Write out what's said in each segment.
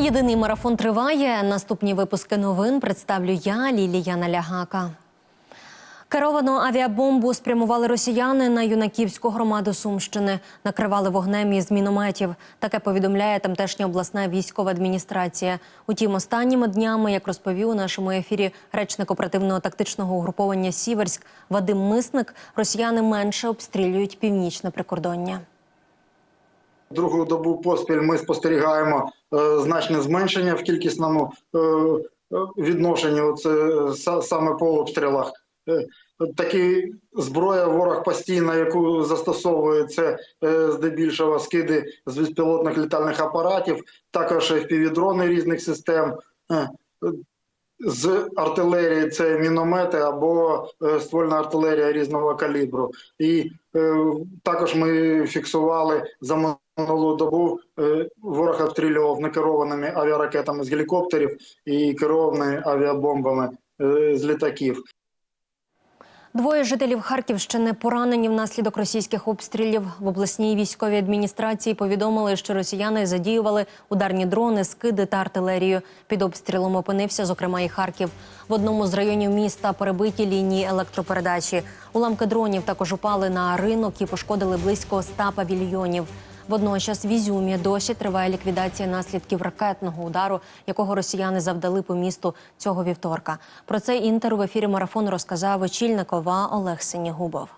Єдиний марафон триває. Наступні випуски новин представлю я, Лілія Налягака. Керовану авіабомбу спрямували росіяни на юнаківську громаду Сумщини. Накривали вогнем із мінометів. Таке повідомляє тамтешня обласна військова адміністрація. Утім, останніми днями, як розповів у нашому ефірі речник оперативного тактичного угруповання Сіверськ Вадим Мисник, росіяни менше обстрілюють північне прикордоння. Другу добу поспіль ми спостерігаємо е, значне зменшення в кількісному е, е, відношенні. Це саме по обстрілах. Такі зброя ворог постійно, яку застосовує це здебільшого скиди з безпілотних літальних апаратів, також FPV-дрони різних систем. З артилерії це міномети або ствольна артилерія різного калібру. І також ми фіксували за минулу добу. Е, ворог обстрілював некерованими авіаракетами з гелікоптерів і керованими авіабомбами е, з літаків. Двоє жителів Харківщини поранені внаслідок російських обстрілів. В обласній військовій адміністрації повідомили, що росіяни задіювали ударні дрони, скиди та артилерію. Під обстрілом опинився, зокрема, і Харків. В одному з районів міста перебиті лінії електропередачі. Уламки дронів також упали на ринок і пошкодили близько 100 павільйонів. Водночас в Ізюмі досі триває ліквідація наслідків ракетного удару, якого росіяни завдали по місту цього вівторка. Про це інтер в ефірі марафону розказав очільник ОВА Олег Синігубов.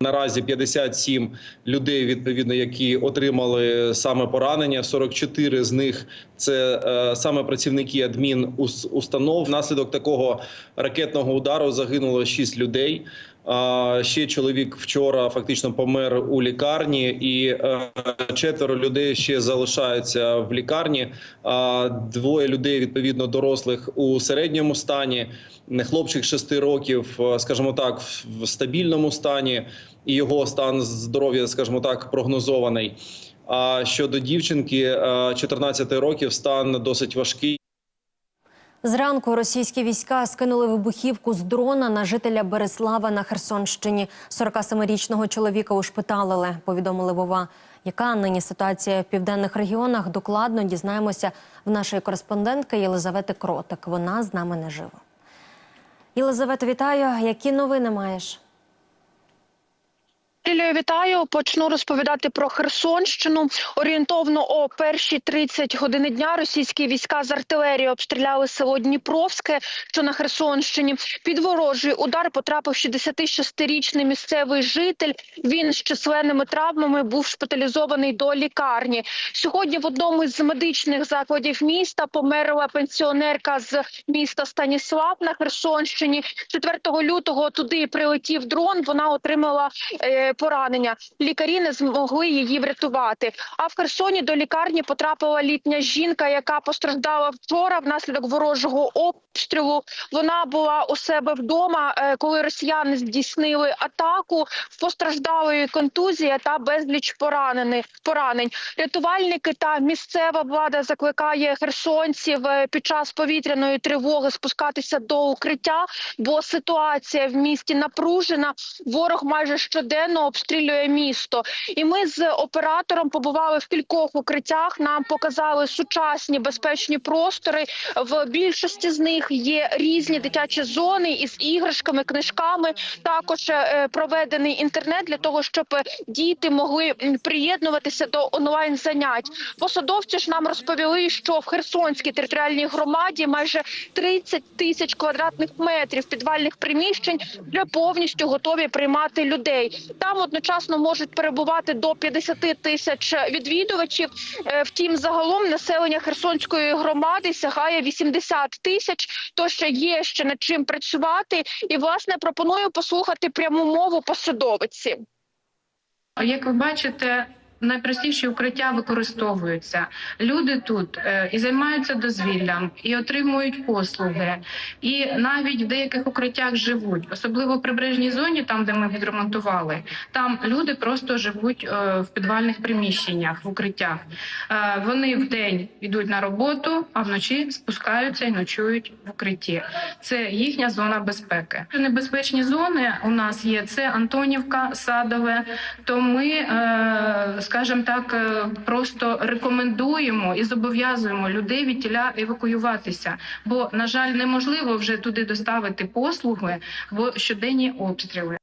Наразі 57 людей, відповідно, які отримали саме поранення. 44 з них це е, саме працівники адмінустанов. Внаслідок такого ракетного удару загинуло 6 людей. Ще чоловік вчора фактично помер у лікарні, і е, четверо людей ще залишаються в лікарні. Двоє людей відповідно дорослих у середньому стані. Хлопчик 6 років, е, скажімо так, в стабільному стані, і його стан здоров'я, скажімо так, прогнозований. А щодо дівчинки е, 14 років, стан досить важкий. Зранку російські війська скинули вибухівку з дрона на жителя Береслава на Херсонщині. 47-річного чоловіка ушпиталили, повідомили Вова. Яка нині ситуація в південних регіонах? Докладно дізнаємося в нашої кореспондентки Єлизавети Кротик. Вона з нами наживо. Єлизавета, вітаю. Які новини маєш? Лілію, вітаю. Почну розповідати про Херсонщину. Орієнтовно о першій 30 години дня російські війська з артилерії обстріляли село Дніпровське, що на Херсонщині. Під ворожий удар потрапив 66-річний місцевий житель. Він з численними травмами був шпиталізований до лікарні. Сьогодні в одному з медичних закладів міста померла пенсіонерка з міста Станіслав на Херсонщині. 4 лютого туди прилетів дрон. Вона отримала. Поранення. Лікарі не змогли її врятувати. А в Херсоні до лікарні потрапила літня жінка, яка постраждала вчора внаслідок ворожого обстрілу. Вона була у себе вдома, е, коли росіяни здійснили атаку. Постраждалої контузія та безліч поранених поранень. Рятувальники та місцева влада закликає херсонців е, під час повітряної тривоги спускатися до укриття, бо ситуація в місті напружена. Ворог майже щоденно обстрілює місто. І ми з оператором побували в кількох укриттях. Нам показали сучасні безпечні простори. В більшості з них є різні дитячі зони із іграшками, книжками. Також е, проведений інтернет для того, щоб діти могли приєднуватися до онлайн занять. Посадовці ж нам розповіли, що в Херсонській територіальній громаді майже 30 тисяч квадратних метрів підвальних приміщень для повністю готові приймати людей. Там одночасно можуть перебувати до 50 тисяч відвідувачів. Е, Втім, загалом населення Херсонської громади сягає 80 тисяч. То ще є ще над чим працювати. І власне пропоную послухати пряму мову посадовиці. Як ви бачите, найпростіші укриття використовуються. Люди тут е, і займаються дозвіллям, і отримують послуги, і навіть в деяких укриттях живуть, особливо в прибережній зоні, там де ми відремонтували. Там люди просто живуть е, в підвальних приміщеннях, в укриттях. Е, вони вдень йдуть на роботу, а вночі спускаються і ночують в укритті. Це їхня зона безпеки. Небезпечні зони у нас є це Антонівка, Садове. То ми, скажімо, скажімо так, е, просто рекомендуємо і зобов'язуємо людей від тіля евакуюватися, бо на жаль, неможливо вже туди доставити послуги в щоденні обстріли.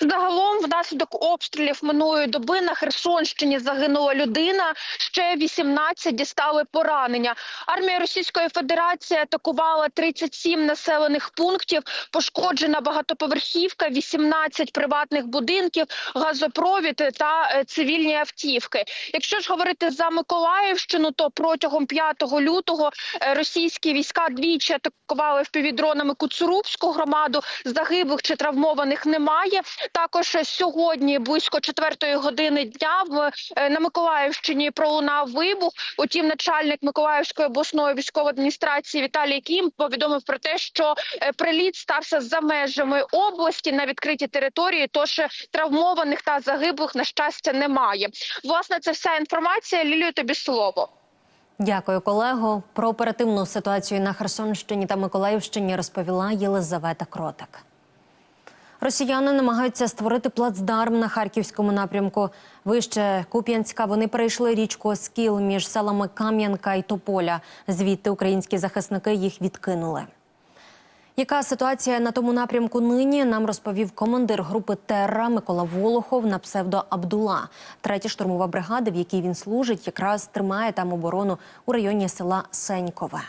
Загалом, внаслідок обстрілів минулої доби на Херсонщині загинула людина. Ще 18 дістали поранення. Армія Російської Федерації атакувала 37 населених пунктів. Пошкоджена багатоповерхівка, 18 приватних будинків, газопровід та е, цивільні автівки. Якщо ж говорити за Миколаївщину, то протягом 5 лютого е, російські війська двічі атакували впівдронами Куцурубську громаду. Загиблих чи травмованих немає. Також сьогодні, близько четвертої години дня, в е, на Миколаївщині пролунав вибух. Утім, начальник Миколаївської обласної військової адміністрації Віталій Кім повідомив про те, що е, приліт стався за межами області на відкритій території. Тож е, травмованих та загиблих на щастя немає. Власне, це вся інформація. Лілію тобі слово. Дякую, колего. Про оперативну ситуацію на Херсонщині та Миколаївщині розповіла Єлизавета Кротик. Росіяни намагаються створити плацдарм на харківському напрямку. Вище Куп'янська вони перейшли річку Оскіл між селами Кам'янка і Тополя. Звідти українські захисники їх відкинули. Яка ситуація на тому напрямку нині? Нам розповів командир групи Терра Микола Волохов на псевдо Абдула. Третя штурмова бригада, в якій він служить, якраз тримає там оборону у районі села Сенькове.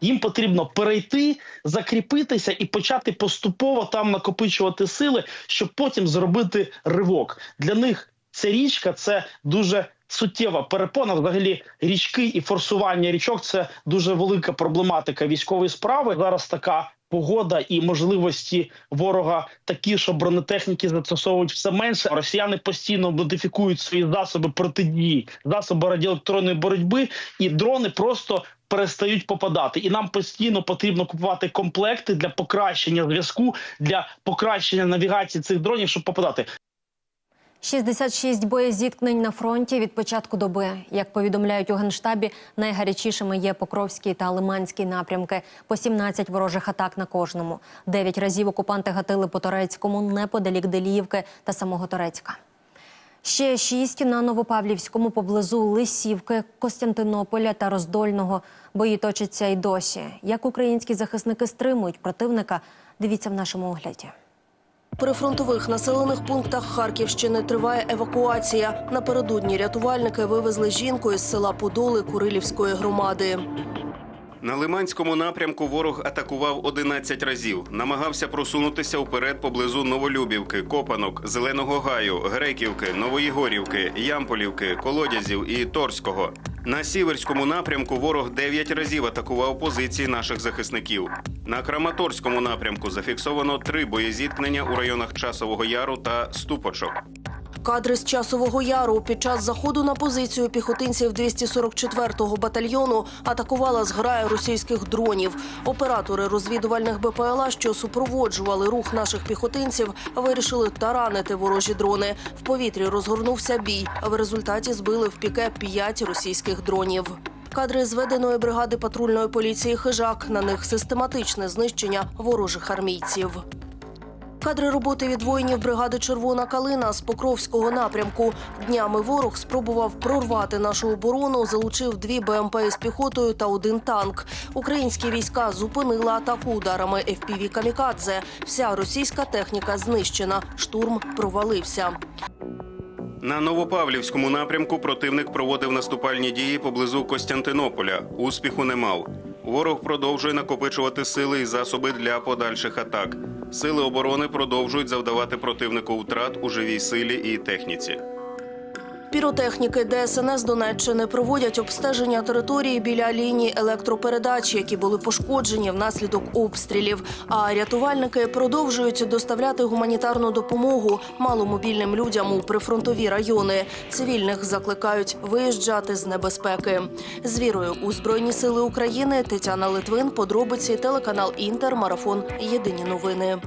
Їм потрібно перейти, закріпитися і почати поступово там накопичувати сили, щоб потім зробити ривок. Для них ця річка це дуже суттєва перепона. Взагалі, річки і форсування річок це дуже велика проблематика військової справи. Зараз така. Погода і можливості ворога такі, що бронетехніки застосовують все менше. Росіяни постійно модифікують свої засоби протидії, засоби радіоелектронної боротьби, і дрони просто перестають попадати. І нам постійно потрібно купувати комплекти для покращення зв'язку, для покращення навігації цих дронів, щоб попадати. 66 боєзіткнень на фронті від початку доби. Як повідомляють у генштабі, найгарячішими є Покровський та Лиманський напрямки. По 17 ворожих атак на кожному. Дев'ять разів окупанти гатили по Торецькому неподалік Деліївки та самого Торецька. Ще шість на Новопавлівському поблизу Лисівки, Костянтинополя та Роздольного. Бої точаться й досі. Як українські захисники стримують противника, дивіться в нашому огляді. У прифронтових населених пунктах Харківщини триває евакуація. Напередодні рятувальники вивезли жінку із села Подоли Курилівської громади. На Лиманському напрямку ворог атакував 11 разів. Намагався просунутися вперед поблизу Новолюбівки, Копанок, Зеленого Гаю, Греківки, Новоєгорівки, Ямполівки, Колодязів і Торського. На сіверському напрямку ворог 9 разів атакував позиції наших захисників. На Краматорському напрямку зафіксовано три боєзіткнення у районах Часового Яру та Ступочок. Кадри з часового яру під час заходу на позицію піхотинців 244-го батальйону атакувала зграя російських дронів. Оператори розвідувальних БПЛА, що супроводжували рух наших піхотинців, вирішили таранити ворожі дрони. В повітрі розгорнувся бій. В результаті збили в піке п'ять російських дронів. Кадри зведеної бригади патрульної поліції Хижак. На них систематичне знищення ворожих армійців. Кадри роботи від воїнів бригади Червона калина з Покровського напрямку. Днями ворог спробував прорвати нашу оборону, залучив дві БМП із піхотою та один танк. Українські війська зупинили атаку ударами FPV «Камікадзе». Вся російська техніка знищена. Штурм провалився. На Новопавлівському напрямку противник проводив наступальні дії поблизу Костянтинополя. Успіху не мав. Ворог продовжує накопичувати сили і засоби для подальших атак. Сили оборони продовжують завдавати противнику втрат у живій силі і техніці. Піротехніки ДСНС Донеччини проводять обстеження території біля лінії електропередач, які були пошкоджені внаслідок обстрілів. А рятувальники продовжують доставляти гуманітарну допомогу маломобільним людям у прифронтові райони. Цивільних закликають виїжджати з небезпеки. З вірою у Збройні Сили України Тетяна Литвин, подробиці телеканал Інтер, марафон Єдині новини.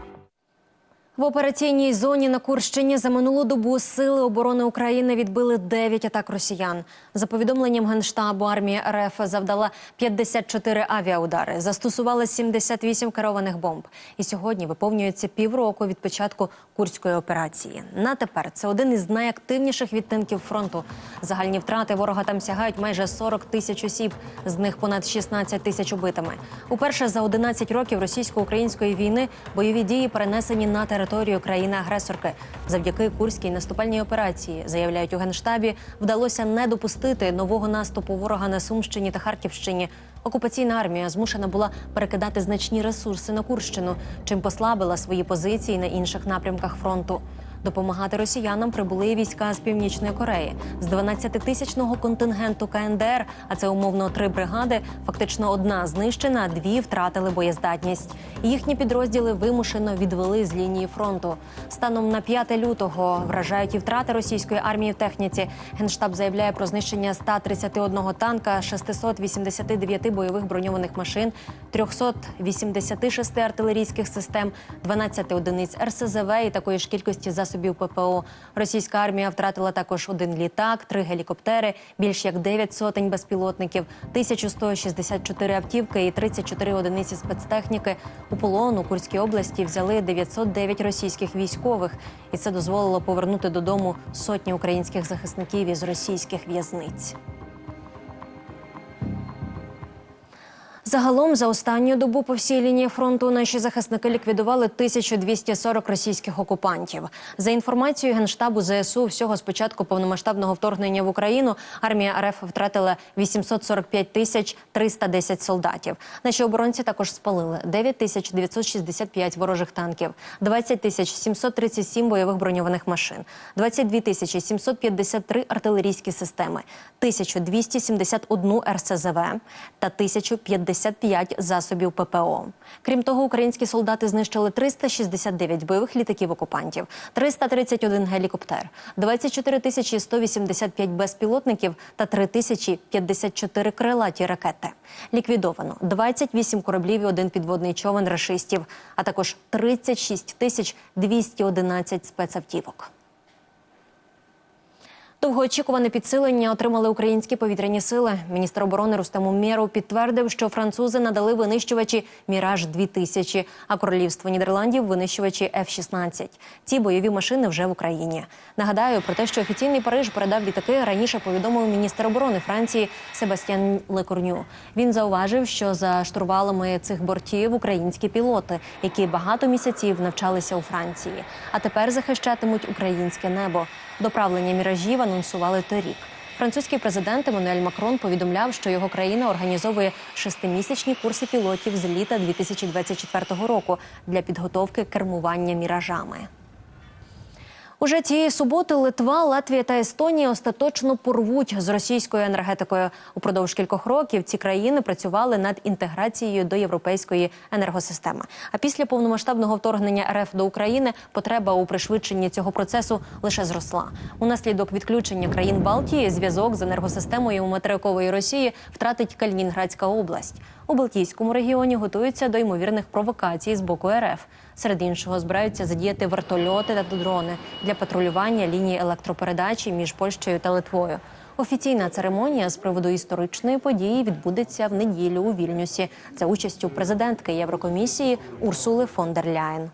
В операційній зоні на Курщині за минулу добу сили оборони України відбили 9 атак росіян. За повідомленням Генштабу армії РФ завдала 54 авіаудари, застосувала 78 керованих бомб. І сьогодні виповнюється півроку від початку курської операції. На тепер це один із найактивніших відтинків фронту. Загальні втрати ворога там сягають майже 40 тисяч осіб, з них понад 16 тисяч убитими. Уперше за 11 років російсько-української війни бойові дії перенесені на територію країни-агресорки. Завдяки курській наступальній операції, заявляють у генштабі, вдалося не допустити нового наступу ворога на Сумщині та Харківщині. Окупаційна армія змушена була перекидати значні ресурси на Курщину, чим послабила свої позиції на інших напрямках фронту. Допомагати росіянам прибули війська з північної Кореї з 12-тисячного контингенту КНДР, а це умовно три бригади. Фактично одна знищена, дві втратили боєздатність. Їхні підрозділи вимушено відвели з лінії фронту. Станом на 5 лютого вражають і втрати російської армії в техніці. Генштаб заявляє про знищення 131 танка, 689 бойових броньованих машин, 386 артилерійських систем, 12 одиниць РСЗВ і такої ж кількості засобів ППО. Російська армія втратила також один літак, три гелікоптери, більш як 9 сотень безпілотників, 1164 автівки і 34 одиниці спецтехніки. У полон у Курській області взяли 909 російських військових, і це дозволило повернути додому сотні українських захисників із російських в'язниць. Загалом за останню добу по всій лінії фронту наші захисники ліквідували 1240 російських окупантів. За інформацією генштабу ЗСУ, всього з початку повномасштабного вторгнення в Україну армія РФ втратила 845 тисяч 310 солдатів. Наші оборонці також спалили 9 тисяч 965 ворожих танків, 20 тисяч 737 бойових броньованих машин, 22 тисячі 753 артилерійські системи, 1271 РСЗВ та 1050 55 засобів ППО. Крім того, українські солдати знищили 369 бойових літаків окупантів, 331 гелікоптер, 24 тисячі 185 безпілотників та 3 тисячі 54 крилаті ракети. Ліквідовано 28 кораблів і один підводний човен рашистів, а також 36 тисяч 211 спецавтівок. Довгоочікуване підсилення отримали українські повітряні сили. Міністр оборони Рустем Умєров підтвердив, що французи надали винищувачі Міраж 2000 а королівство Нідерландів винищувачі F-16. Ці бойові машини вже в Україні. Нагадаю про те, що офіційний Париж передав літаки. Раніше повідомив міністр оборони Франції Себастьян Лекорню. Він зауважив, що за штурвалами цих бортів українські пілоти, які багато місяців навчалися у Франції, а тепер захищатимуть українське небо. Доправлення міражів анонсували торік. Французький президент Еммануель Макрон повідомляв, що його країна організовує шестимісячні курси пілотів з літа 2024 року для підготовки кермування міражами. Уже цієї суботи Литва, Латвія та Естонія остаточно порвуть з російською енергетикою. Упродовж кількох років ці країни працювали над інтеграцією до європейської енергосистеми. А після повномасштабного вторгнення РФ до України потреба у пришвидшенні цього процесу лише зросла. Унаслідок відключення країн Балтії зв'язок з енергосистемою материкової Росії втратить Калінінградська область. У Балтійському регіоні готуються до ймовірних провокацій з боку РФ. Серед іншого збираються задіяти вертольоти та дрони для патрулювання лінії електропередачі між Польщею та Литвою. Офіційна церемонія з приводу історичної події відбудеться в неділю у Вільнюсі за участю президентки Єврокомісії Урсули фон дер Ляєн.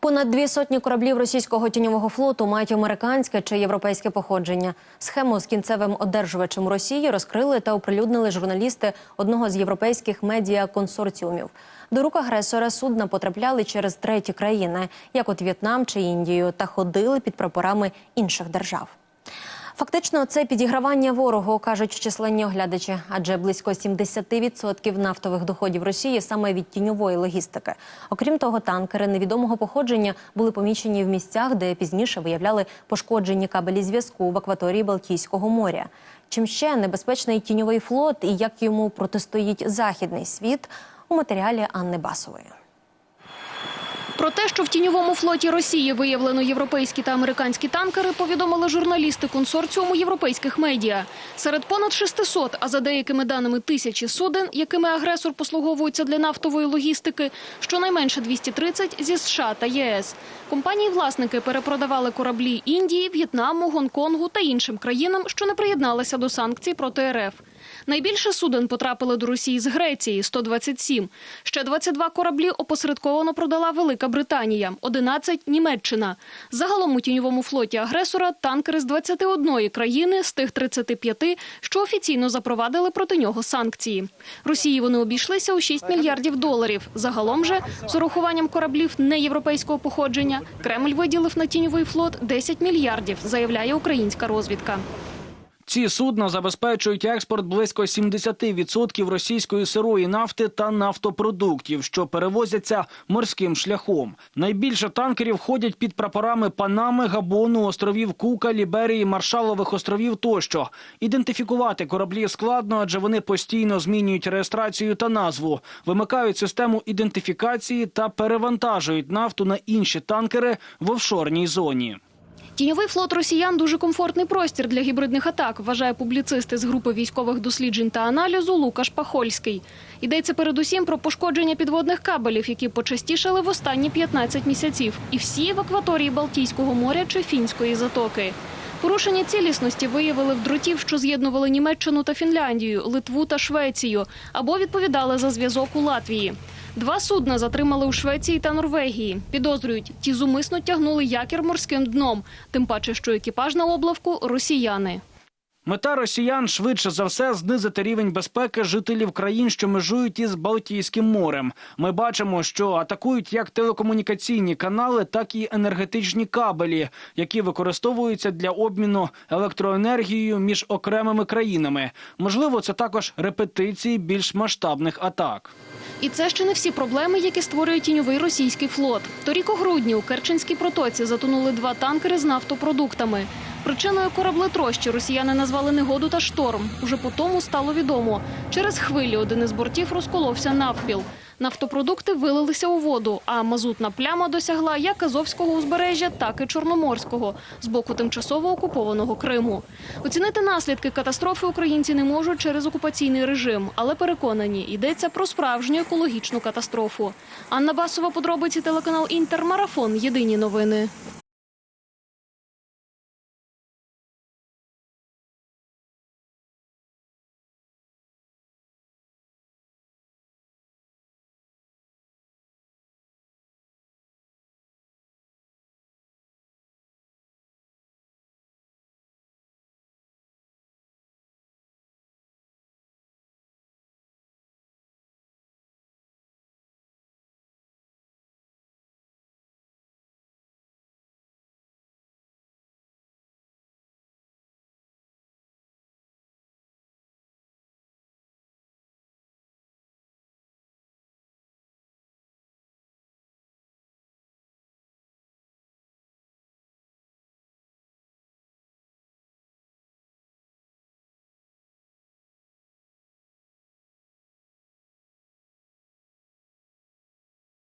Понад дві сотні кораблів російського тіньового флоту мають американське чи європейське походження. Схему з кінцевим одержувачем Росії розкрили та оприлюднили журналісти одного з європейських медіа-консорціумів. До рук агресора судна потрапляли через треті країни, як от В'єтнам чи Індію, та ходили під прапорами інших держав. Фактично, це підігравання ворогу, кажуть численні оглядачі, адже близько 70% нафтових доходів Росії саме від тіньової логістики. Окрім того, танкери невідомого походження були помічені в місцях, де пізніше виявляли пошкоджені кабелі зв'язку в акваторії Балтійського моря. Чим ще небезпечний тіньовий флот і як йому протистоїть західний світ у матеріалі Анни Басової. Про те, що в тіньовому флоті Росії виявлено європейські та американські танкери, повідомили журналісти консорціуму європейських медіа. Серед понад 600, а за деякими даними тисячі суден, якими агресор послуговується для нафтової логістики, щонайменше 230 зі США та ЄС. Компанії-власники перепродавали кораблі Індії, В'єтнаму, Гонконгу та іншим країнам, що не приєдналися до санкцій проти РФ. Найбільше суден потрапили до Росії з Греції – 127. Ще 22 кораблі опосередковано продала Велика Британія, 11 – Німеччина. Загалом у тіньовому флоті агресора танкери з 21 країни з тих 35, що офіційно запровадили проти нього санкції. Росії вони обійшлися у 6 мільярдів доларів. Загалом же, з урахуванням кораблів неєвропейського походження, Кремль виділив на тіньовий флот 10 мільярдів, заявляє українська розвідка. Ці судна забезпечують експорт близько 70% російської сирої нафти та нафтопродуктів, що перевозяться морським шляхом. Найбільше танкерів ходять під прапорами Панами, Габону, островів Кука, Ліберії, Маршалових островів тощо. Ідентифікувати кораблі складно, адже вони постійно змінюють реєстрацію та назву, вимикають систему ідентифікації та перевантажують нафту на інші танкери в офшорній зоні. Тіньовий флот росіян дуже комфортний простір для гібридних атак, вважає публіцист із групи військових досліджень та аналізу Лукаш Пахольський. Йдеться передусім про пошкодження підводних кабелів, які почастішали в останні 15 місяців, і всі в акваторії Балтійського моря чи Фінської затоки. Порушення цілісності виявили в дротів, що з'єднували Німеччину та Фінляндію, Литву та Швецію, або відповідали за зв'язок у Латвії. Два судна затримали у Швеції та Норвегії. Підозрюють, ті зумисно тягнули якір морським дном, тим паче, що екіпаж на облавку росіяни. Мета росіян швидше за все знизити рівень безпеки жителів країн, що межують із Балтійським морем. Ми бачимо, що атакують як телекомунікаційні канали, так і енергетичні кабелі, які використовуються для обміну електроенергією між окремими країнами. Можливо, це також репетиції більш масштабних атак. І це ще не всі проблеми, які створює тіньовий російський флот. Торік у грудні у Керченській протоці затонули два танкери з нафтопродуктами. Причиною кораблетрощі росіяни назвали негоду та шторм. Уже по тому стало відомо. Через хвилі один із бортів розколовся навпіл. Нафтопродукти вилилися у воду, а мазутна пляма досягла як Азовського узбережжя, так і Чорноморського з боку тимчасово окупованого Криму. Оцінити наслідки катастрофи українці не можуть через окупаційний режим, але переконані, йдеться про справжню екологічну катастрофу. Анна Басова, подробиці телеканал Інтер, марафон. Єдині новини.